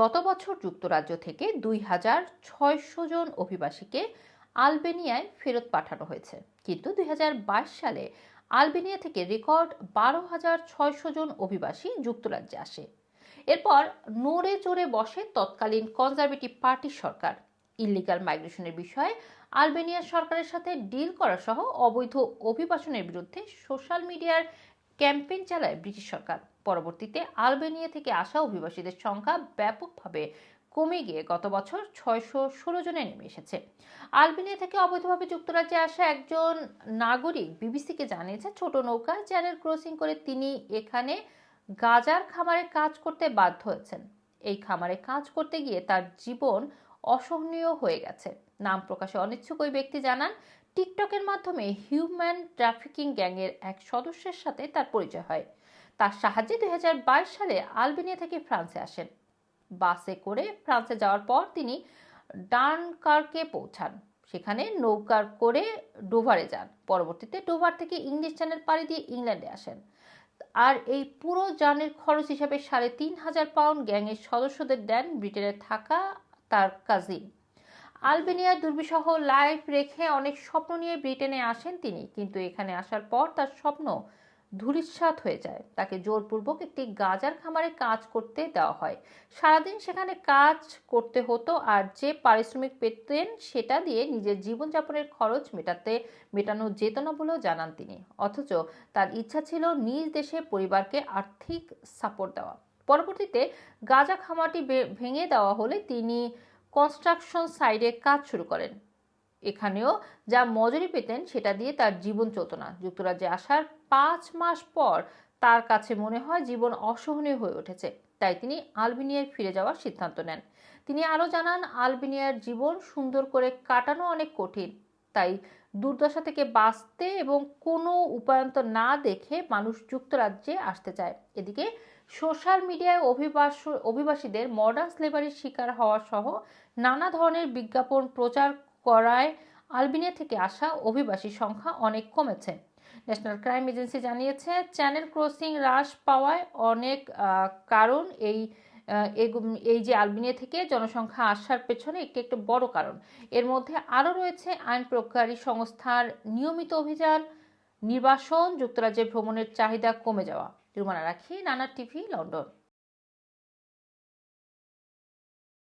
গত বছর যুক্তরাজ্য থেকে দুই হাজার ছয়শো জন অভিবাসীকে আলবেনিয়ায় ফেরত পাঠানো হয়েছে। কিন্তু দুই হাজার বাইশ সালে আলবেনিয়া থেকে রেকর্ড বারো হাজার ছয়শো জন অভিবাসী যুক্তরাজ্যে আসে। এরপর নড়ে চড়ে বসে তৎকালীন কনজারভেটিভ পার্টির সরকার। ইলিগাল মাইগ্রেশনের বিষয়ে আলবেনিয়ার সরকারের সাথে ডিল করা সহ অবৈধ অভিবাসনের বিরুদ্ধে সোশ্যাল মিডিয়ার ক্যাম্পেইন চালায় ব্রিটিশ সরকার। পরবর্তীতে আলবেনিয়া থেকে আসা অভিবাসীদের সংখ্যা ব্যাপকভাবে কমে গিয়ে গত বছর ছয়শো ষোলো জনে নেমে এসেছে। আলবেনিয়া থেকে অবৈধভাবে যুক্তরাজ্যে আসা একজন নাগরিক বিবিসিকে জানিয়েছে, ছোট নৌকা চ্যানেল ক্রসিং করে তিনি এখানে গাজার খামারে কাজ করতে বাধ্য হয়েছেন। এই খামারে কাজ করতে গিয়ে তার জীবন অসহনীয় হয়ে গেছে। নাম প্রকাশে অনিচ্ছুক ওই ব্যক্তি জানান টিকটকের মাধ্যমে হিউম্যান ট্রাফিকিং গ্যাংয়ের এক সদস্যের সাথে তার পরিচয় হয়। তার সাহায্যে দুই হাজার বাইশ সালে আলবেনিয়া থেকে ফ্রান্সে আসেন। বাসে করে ফ্রান্সে যাওয়ার পর তিনি ডানকার্কে পৌঁছান। সেখানে নৌকার করে ডোভারে যান। পরবর্তীতে ডোভার থেকে ইংলিশ চ্যানেল পাড়ি দিয়ে ইংল্যান্ডে আসেন। আর এই পুরো যানের খরচ হিসাবে সাড়ে তিন হাজার পাউন্ড গ্যাংয়ের সদস্যদের দেন ব্রিটেনে থাকা তার কাজিন। আলবেনিয়ার দুর্বিষহ লাইফ রেখে অনেক স্বপ্ন নিয়ে ব্রিটেনে আসেন তিনি, কিন্তু এখানে আসার পর তার স্বপ্ন ধূলিসাৎ হয়ে যায়। তাকে জোরপূর্বক একটি গাজার খামারে কাজ করতে দেওয়া হয়। সারাদিন সেখানে কাজ করতে হতো, আর যে পারিশ্রমিক পেতেন সেটা দিয়ে নিজের জীবনযাপনের খরচ মেটাতে, মেটানো যেত না বলেও জানান তিনি। অথচ তার ইচ্ছা ছিল নিজ দেশে পরিবারকে আর্থিক সাপোর্ট দেওয়া। পরবর্তীতে গাজা খামারটি ভেঙে দেওয়া হলে তিনি কনস্ট্রাকশন সাইডে কাজ শুরু করেন। এখানেও যা মজুরি পেতেন সেটা দিয়ে তার জীবন চলত না। যুক্তরাজ্যে আসার পাঁচ মাস পর তার কাছে মনে হয় জীবন অসহনীয় হয়ে উঠেছে। তাই তিনি আলবেনিয়ায় ফিরে যাওয়ার সিদ্ধান্ত নেন। তিনি আরও জানান, আলবেনিয়ার জীবন সুন্দর করে কাটানো অনেক কঠিন। তাই দুর্দশা থেকে বাঁচতে এবং কোনো উপায়ন্ত না দেখে মানুষ যুক্তরাজ্যে আসতে চায়। এদিকে সোশ্যাল মিডিয়ায় অভিবাস অভিবাসীদের মডার্ন স্লেভারির শিকার হওয়া সহ নানা ধরনের বিজ্ঞাপন প্রচার করায় আলবেনিয়া থেকে আসা অভিবাসী সংখ্যা অনেক কমেছে। ন্যাশনাল ক্রাইম এজেন্সি জানিয়েছে, চ্যানেল ক্রসিং হ্রাস পাওয়ায় অনেক কারণ এই এই যে আলবেনিয়া থেকে জনসংখ্যা আসার পেছনে একটি একটা বড় কারণ। এর মধ্যে আরও রয়েছে আইন প্রয়োগকারী সংস্থার নিয়মিত অভিযান, নির্বাসন যুক্তরাজ্যে ভ্রমণের চাহিদা কমে যাওয়া। রুমানা রাখি, নানা টিভি, লন্ডন।